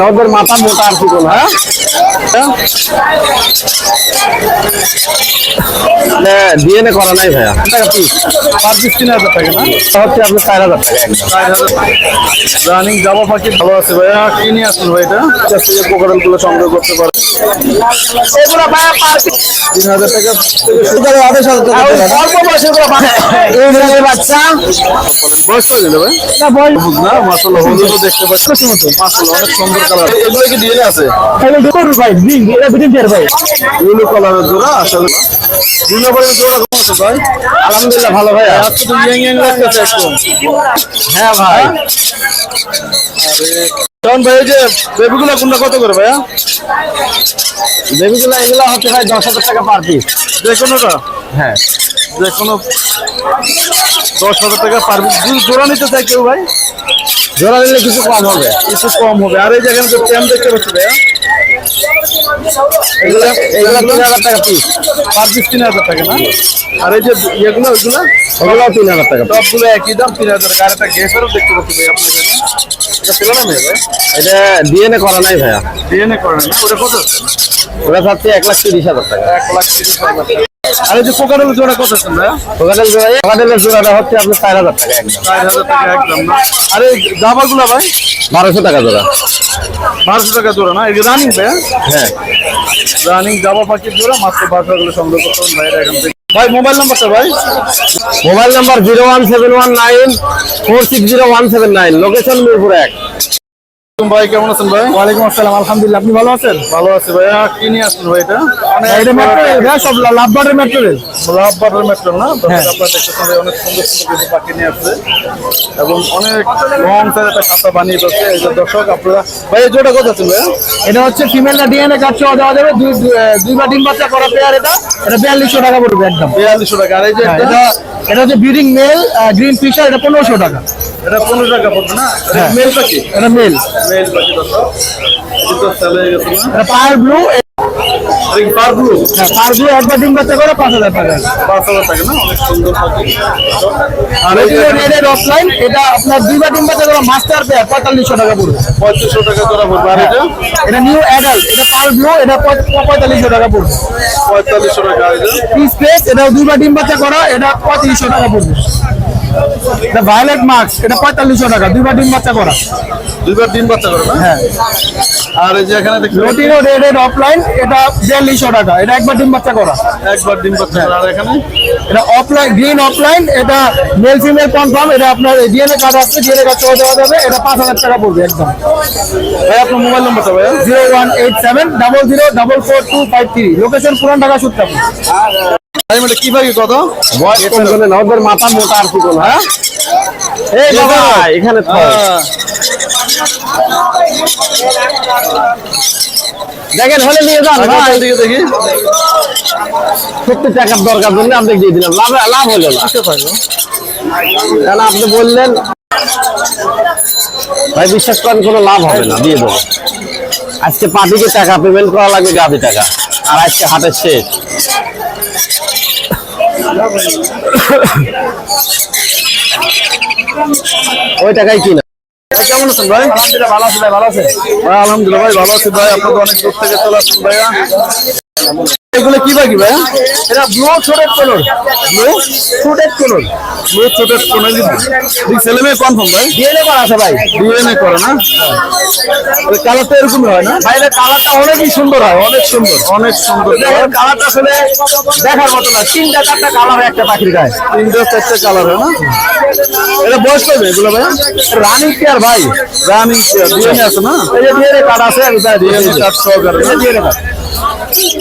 ওদের মাথা মোটা আর কি হ্যাঁ? ডিএনএ করা নাই ভাইয়া। টাকা পিস পার পিস তিন হাজার টাকা না? হচ্ছে আপনার চার হাজার টাকা একদম। চার হাজার রানিং জামা পাখি ভালো আছে ভাইয়া। কি নিয়ে আসুন ভাই এটা? কাছ থেকে সংগ্রহ করতে পারে তিন হাজার টাকা। বাচ্চা। বয়স করে দিলে ভাই? না বয়স না হলুদও দেখতে পাচ্ছি। অনেক সুন্দর কালার এগুলো কি ডিএনএ আছে? ভাই বিং এটা বিটিং দেয়ার ভাই। ইউলো কালারের জোড়া আসলে। দুর্গাবাড়ির জোড়া কেমন আছে ভাই। আলহামদুলিল্লাহ ভালো ভাইয়া আজকে তো ইয়াং ইয়াং লাগতেছে একদম। হ্যাঁ ভাই। কারণ ভাই যে বেবিগুলো কোনটা কত করে ভাইয়া? বেবিগুলো এগুলো হচ্ছে ভাই দশ হাজার টাকা পার পিস যে কোনোটা? হ্যাঁ। যে কোনো দশ হাজার টাকা পারবে যদি জোড়া নিতে চাই কেউ ভাই? জোড়া নিলে কিছু কম হবে। কিছু কম হবে। আর এই যে ট্যাম দেখতে পাচ্ছি ভাইয়া। এগুলো এগুলো তিন হাজার টাকা পিস পার পিস তিন হাজার টাকা না? আর এই যে ইয়েগুলো ওইগুলো ওগুলো তিন হাজার টাকা piece। সবগুলো একই দাম তিন হাজার টাকা। আর একটা গ্যাসেরও দেখতে পাচ্ছি ভাই আপনি এখানে। এটা ছিল না ভাই ভাই এটা ডিএনএ করা নাই ভাইয়া। ডিএনএ করেন না? ওটা কত চাচ্ছে এক লাখ তিরিশ হাজার টাকা। এক লাখ তিরিশ হাজার টাকা। আর এই যে কোকারেল জোড়া কত আছেন ভাইয়া? কোকাটেল জোড়া কোকাটেলের জোড়াটা হচ্ছে আপনার চার হাজার টাকা একদম। চার হাজার টাকা একদম না? আর এই ভাই? বারোশো টাকা জোড়া। বারোশো টাকা জোড়া না? এই রানিং ভাইয়া? হ্যাঁ। রানিং জামা পাখির জোড়া মাত্র বারোশো গুলো সংগ্রহ করতে ভাইয়ের এখান থেকে। ভাই মোবাইল নাম্বারটা ভাই? Mobile number zero one seven one nine four six zero one seven nine. Location Mirpur এক। ভাই কেমন আছেন ভাই? ওয়ালাইকুম আসসালাম আলহামদুলিল্লাহ আপনি ভালো আছেন? ভালো আছে ভাইয়া কি নিয়ে আসছেন ভাই এটা? এটা মেট্রো রেল সব লাভবারের মেট্রো রেল লাভ না? হ্যাঁ। আপনারা দেখতেছেন অনেক সুন্দর সুন্দর পাখি নিয়ে আসছে। এবং অনেক লং সাইজ একটা খাতা বানিয়ে দিচ্ছে। এই যে দর্শক আপনারা ভাই জোড়া কত আছেন ভাইয়া এটা হচ্ছে ফিমেলটা ডিএনএ কার্ড সহ দেওয়া যাবে। দুই দুইবার বাচ্চা করা পেয়ার এটা। এটা বিয়াল্লিশশো টাকা পড়বে একদম। বিয়াল্লিশশো টাকা। আর এই যে হ্যাঁ, এটা এটা যে হচ্ছে ব্রিডিং মেল গ্রিন ফিশার এটা পনেরোশো টাকা। এটা পনেরো টাকা পড়বে না? হ্যাঁ। মেল পাখি? এটা মেল মেল পাখি এটা হয়ে blue ring pair blue pair blue একবার ডিম বাচ্চা করে পাঁচ হাজার টাকা। পাঁচ হাজার টাকা না? অনেক সুন্দর আর এই যে রেডের অফলাইন এটা আপনার দুইবার ডিম বাচ্চা করে মাস্টার পেয়ার পঁয়তাল্লিশশো টাকা পড়বে। পঁয়ত্রিশশো টাকা জোড়া পড়বে। আর এটা? এটা নিউ অ্যাডাল্ট এটা পার ব্লু এটা পঁয়- পঁয়তাল্লিশশো টাকা পড়বে। পঁয়তাল্লিশশো টাকা এটা? পিস পেস এটা দুইবার ডিম বাচ্চা করা এটা পঁয়ত্রিশশো টাকা পড়বে। এটা ভায়োলেট মার্কস এটা পঁয়তাল্লিশশো টাকা। দুইবার ডিম বাচ্চা করা। দুইবার দিন বাচ্চা করে হ্যাঁ। আর এই যে এখানে পাচ্ছি লোটিনো রেডের অফলাইন এটা বিয়াল্লিশশো টাকা। এটা একবার ডিম বাচ্চা করা। একবার দিন বাচ্চা করে। আর এখানে? এটা অফলাইন গ্রিন অফলাইন এটা মেল ফিমেল কনফার্ম এটা আপনার ডিএনএ কার্ড আছে ডিএনএ কার্ড চলে দেওয়া যাবে এটা পাঁচ হাজার টাকা পড়বে একদম। ভাই আপনার মোবাইল নাম্বারটা ভাইয়া zero one eight seven double zero double four two five three location Puran Dhaka Sutrapur ভাই কি ভাই কত বয়স কম করে না ওদের মাথা মোটা আর কি বল হ্যাঁ? এই বাবা এখানে হ্যাঁ। দেখেন হলে নিয়ে যান ভাই। এদিকে দেখি। সত্যি টাকার দরকার জন্য আপনি দিয়ে দিলাম লাভ লাভ হলো না। কেন আপনি বললেন ভাই বিশ্বাস করেন কোনো লাভ হবে না দিয়ে দেবো। আজকে পার্টিকে টাকা পেমেন্ট করা লাগবে গাভি টাকা। আর আজকে হাটের শেষ। ওই কিনা কেমন আছেন ভাই? আলহামদুলিল্লাহ ভালো আছে ভাই ভালো আছে ভাই আলহামদুলিল্লাহ ভাই ভালো আছি ভাই। আপনাদের অনেক দূর থেকে চলে আসছেন ভাইয়া? এগুলো কি ভাই? এটা ব্লু ছোটের কলর ব্লু ছোটের কলর ব্লু ছোটের কোন ছেলে মেয়ে কনফার্ম ভাই। ডিএনএ করা আছে ভাই। ডিএনএ করে না? কালারটা এরকমই হয় না? ভাই এটার কালারটা অনেকই সুন্দর হয় অনেক সুন্দর। অনেক সুন্দর কালারটা আসলে দেখার মতো না। তিনটা চারটা কালার একটা পাখির গায়ে। তিনটা চারটে কালার হয় না? এটা বয়স পাবে এগুলো ভাইয়া রানিং পেয়ার ভাই। রানিং ডিএনএ আছে না? এই যে ডিএনএ কার্ড আছে তাই ডিএনএ কার্ড সহকারে। ডিএনএ কার্ড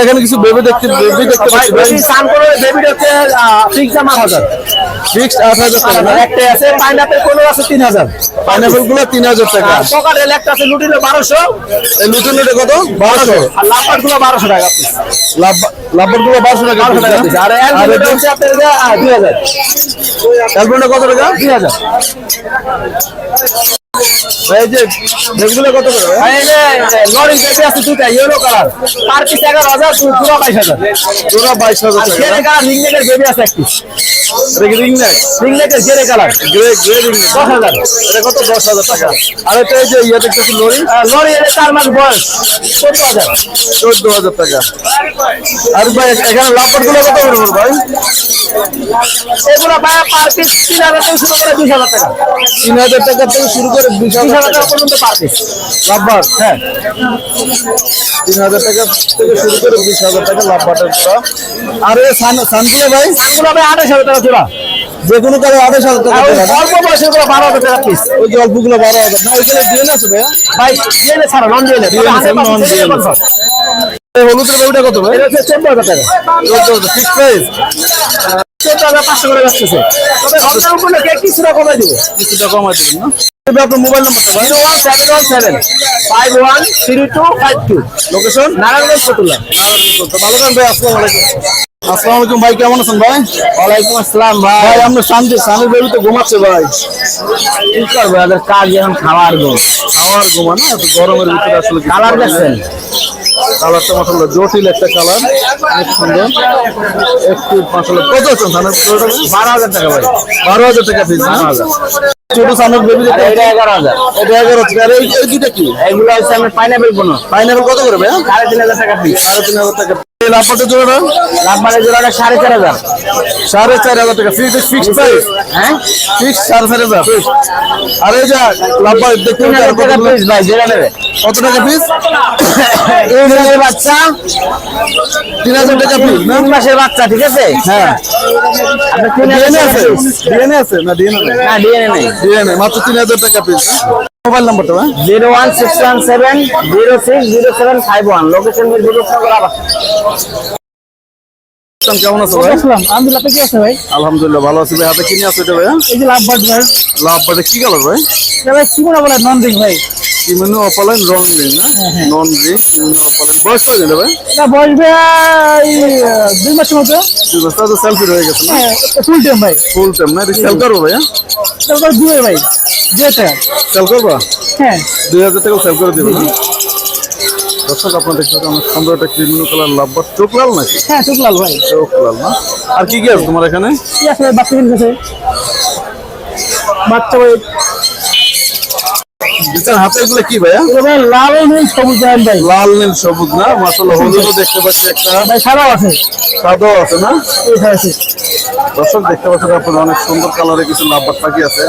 এখানে কিছু বেবি দেখতে বেবি দেখতে পাচ্ছি। বেশি স্নান করে বেবিটা হচ্ছে ফিক্স দাম টাকা না? একটাই আছে পাইনাপেল কোনো আছে তিন হাজার। পাইনাপেলগুলো তিন হাজার টাকা। আর পকাটেল একটা আছে লুটিনো বারোশো। এই লুটে লুটে কত? বারোশো। আর লাফাটগুলো বারোশো টাকা piece। লাভবারগুলো বারোশো টাকা বারোশো টাকা আর অ্যালবিনো হচ্ছে দুই হাজার। অ্যালবামটা কত টাকা? দুই হাজার। এই যে এগুলো কত করে? আর এই যে লরি বেবি আছে দুইটা ইয়েলো কালার পার পিস এগারো হাজার পুরো বাইশ হাজার। জোড়া বাইশ হাজার আর টাকা জেরে কালার বেবি আছে একটি। এটা কি রিং নেক জেরে colour grey grey ring neck এটা কত? দশ হাজার টাকা। আর এটা এই যে ইয়ে দেখতেছি লরি? লরি এর মাস বয়স। চোদ্দ হাজার। চোদ্দ হাজার টাকা। আর ভাই এখানে লাভবারগুলো কত করে ভাই? এগুলো ভাই পার পিস তিন হাজার থেকে শুরু করে বিশ হাজার টাকা। তিন হাজার টাকা থেকে শুরু করে বিশ বিশ হাজার হাজার টাকা টাকা পর্যন্ত পার পিস লাভবার হ্যাঁ। তিন হাজার টাকা থেকে শুরু করে বিশ হাজার টাকা লাভবাটের আর এই সান সানগুলো ভাই? এগুলো ভাই আঠাশ হাজার টাকা জোড়া। যে কোনো কালে আঠাশ হাজার টাকা? অল্প বয়সেরগুলো বারো হাজার টাকা পিস ওই যে অল্পগুলো বারো হাজার। না দিয়ে ভাই জেনে ছাড়া নন এই হলুদের বাবুটা কত ভাই? এটা হচ্ছে চোদ্দ হাজার টাকা। চোদ্দ ফিক্স প্রাইস চোদ্দ হাজার পাঁচশো করে যাচ্ছে তবে কিছুটা কমে দিব। কিছুটা কমাই দেবেন না। মোবাইল নাম্বারটা ভাই zero one seven one seven five one three two five two location Narayanganj Fatullah ভালো থাকেন ভাই আসসালামু আলাইকুম। আসসালামু আলাইকুম ভাই কেমন আছেন ভাই? ওয়ালাইকুম আসসালাম ভাই। ভাই আমরা শান্তি স্বামীর বেবিতে ঘুমাচ্ছে ভাই। কি করব ওদের কাজ এখন খাওয়ার ঘুমা। না এত গরমের ভিতরে আসলে কালার দেখছেন। কালারটা মাসাল্লাহ জটিল একটা কালার অনেক সুন্দর। একটু মাসাল্লাহ কত আছেন? বারো হাজার টাকা ভাই। বারো হাজার টাকা পিস না ছোট সানের বেবি আর এটা এগারো হাজার। এটা এগারো টাকা। আর এই দুইটা কি? এগুলো হচ্ছে আমি পাইনাপেল কোনো পাইনাপল কত করে ভাই? সাড়ে তিন হাজার টাকা পিস সাড়ে তিন হাজার টাকা এই জোড়াটা লাভবারের জোড়াটা সাড়ে চার হাজার। সাড়ে চার হাজার টাকা। ফিক্স ফিক্স প্রাইস হ্যাঁ? ফিক্স সাড়ে চার হাজার। আর এই যে লাভবার ভাই নেবে। কত টাকা পিস এই বাচ্চা? তিন হাজার টাকা পিস তিন মাসের বাচ্চা ঠিক আছে? হ্যাঁ। আপনার তিন হাজার ডিএনএ আছে ডিএনএ আছে? না ডিএনএ না ডিএনএ নেই। ডিএনএ মাত্র তিন হাজার টাকা পিস মোবাইল নাম্বারটা ভাই zero one six one seven zero six zero seven five one. Location Bidyutnagar আবার। কেমন আছো ভাই? আলহামদুলিল্লাহ আপনি কি আছে ভাই? আলহামদুলিল্লাহ ভালো আছি ভাই। হাতে কিনে আছে এটা ভাই এই যে লাভ বার্ড ভাই। লাভ বাটে কি কালার ভাই? এটা ভাই কি বলে নন রিং ভাই। কি অপালাইন রং নেই না নন রি অপালাইন বয়স কত দিলে ভাই? এটা বসবে এই দুই মাসের মতো। দুই বছর তো সেলফি রয়ে গেছে না? ফুল টাইম ভাই। ফুল টাইম না? এটা সেল করব ভাই তারপর দুয়ে ভাই। দুয়েটা সেল করবা? হ্যাঁ। দুই হাজার টাকা সেল করে দিবে দর্শক সুন্দর একটা ক্রিমিনো কালার নাকি? হ্যাঁ ভাই। চোখ লাল না? আর কি কি আছে তোমার এখানে? কি আছে? ভাই বাচ্চা কিনতেছে বাচ্চা ভাই বিচার হাতে এগুলো কি ভাইয়া? লাল নীল সবুজ ভাই। লাল নীল সবুজ না? মাসাল্লাহ হলুদও দেখতে পাচ্ছি একটা। ভাই সাদাও আছে। সাদাও আছে না? এই আছে। দর্শক দেখতে পাচ্ছেন আপনার অনেক সুন্দর কালারে কিছু লাভবার পাখি আছে।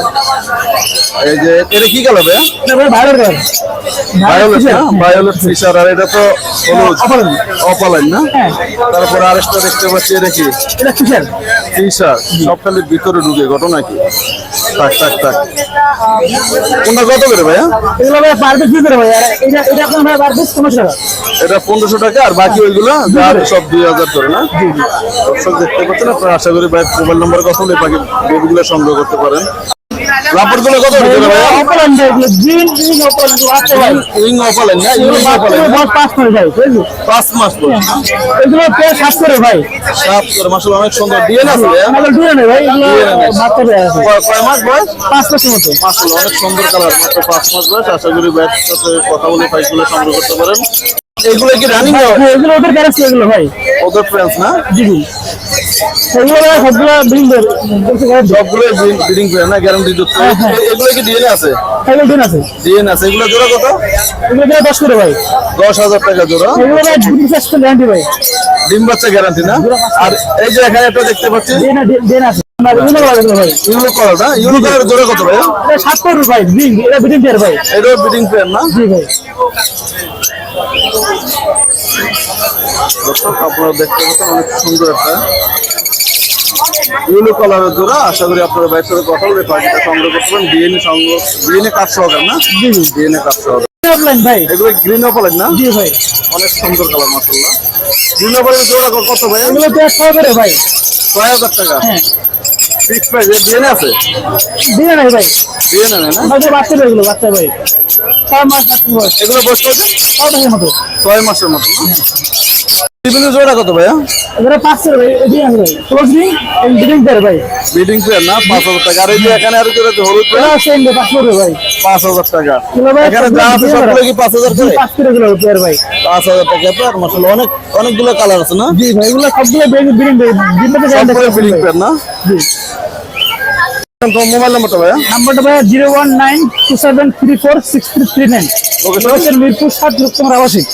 এই যে এটা কি কালার ভাইয়া? ভায়োলেট ফিশার আর এটা তো হলুদ। অপালাইন। অপালাইন না? হ্যাঁ। তারপর আরেকটা দেখতে পাচ্ছি এটা কি? ফিশার সব খালি ভিতরে ঢুকে ঘটনা কি? কোনটা কত করে ভাইয়া? এগুলো ভাই পার পিস করে ভাই এটা এটা আপনার ভাই পার পিস পনেরোশো টাকা। এটা টাকা আর বাকি ওইগুলো সব দুই হাজার করে না? দর্শক দেখতে পাচ্ছেন আপনারা আশা করি ভাই মোবাইল নম্বর কথা বলে বাকি বেবিগুলো সংগ্রহ করতে পারেন। গুলো কত করে দিলে ভাইয়া অপালাইন ভাই। এগুলো গ্রিন গ্রিন অপালাইন আছে ভাই। রিং অপালেন না? এগুলো ইউনিক অপালেন পাঁচ করে ভাই পাঁচ মাস পর। এগুলো পেয়ে সাত করে ভাই। সাত করে মাসাল অনেক সুন্দর। ডিএন আছে ভাইয়া? আমাদের দূরে ভাই এগুলো বাচ্চাদের আছে। কয়- কয় মাস বয়স? পাঁচ মাসের মতো। মাসাল অনেক সুন্দর কালার মাত্র পাঁচ মাস বয়স। আশা করি ব্যাগের সাথে কথা বলে পাইগুলো সংগ্রহ করতে পারেন। এগুলো কি রানিং হ্যাঁ, এগুলো ওদের প্যারেন্টস এগুলো ভাই। ওদের ফ্রেন্ডস না? জি জি। এগুলো ভাই সবগুলো সবগুলো ব্রিডিং করে না গ্যারান্টি যুক্ত হ্যাঁ। এগুলো কি ডিএনএ আছে? এগুলো দিন আছে। ডিএনএ আছে। এগুলো জোড়া কত? এগুলো দিয়ে দশ করে ভাই। দশ হাজার টাকা জোড়া। এগুলো ভাই গ্যারান্টি ভাই। ডিম বাচ্চা গ্যারান্টি না? আর এই যে এখানে একটা দেখতে পাচ্ছি। দেন দেন আছে। আমার এগুলো ভালো এগুলো ভাই। ইউলো কালার না? ইউলো কালার জোড়া কত ভাইয়া এটা সাত করে ভাই বিং এটা বিডিং পেয়ার ভাই। এটাও ব্রিডিং পেয়ার না? জি ভাই। দর্শক আপনারা দেখতে পাচ্ছেন অনেক সুন্দর একটা ইউলো কালারের জোড়া। আশা করি আপনারা বাইরের সাথে কথা বলে পাখিটা সংগ্রহ করতে ডিএনএ সংগ্রহ ডিএনএ কাজ সহকার না? জি ডিএনএ কাজ সহকার ভাই। এগুলো গ্রিন অপালাইন না? জি ভাই। অনেক সুন্দর কালার মাসাল্লাহ গ্রিন অপালাইন জোড়া কত ভাই? এগুলো তো করে ভাই। টাকা। হ্যাঁ। ফিক্স প্রাইস এর ডিএনএ আছে? দিয়ে নাই ভাই। ডিএনএ না? আমাদের বাচ্চা ভাই এগুলো বাচ্চা ভাই ছয় মাস বয়স। এগুলো বয়স কত? ছয় মাসের মতো। ছয় মাসের মতো বিভিন্ন জোড়া কত ভাইয়া? এগুলো পাঁচশো ভাই আছে ভাই। ক্লোজ ডিডিং পেয়ার ভাই। বিডিং পেয়ার না? পাঁচ হাজার টাকা। আর এই যে এখানে আর জোড়া হলুদ পেয়ার আছে ইন্ডিয়া পাঁচশো ভাই। পাঁচ হাজার টাকা। ভাই এখানে যা আছে সবগুলো কি পাঁচ হাজার করে? পাঁচ করে এগুলো পেয়ার ভাই। পাঁচ হাজার টাকা পেয়ার মাসাল্লাহ অনেক অনেকগুলো কালার আছে না? জি ভাই এগুলো সবগুলো বিডিং বিডিং পেয়ার না? জি। মোবাইল নাম্বারটা ভাইয়া? নাম্বারটা ভাইয়া zero one nine two seven three four six three three nine. Mirpur সাত লোক তোমার আবাসিক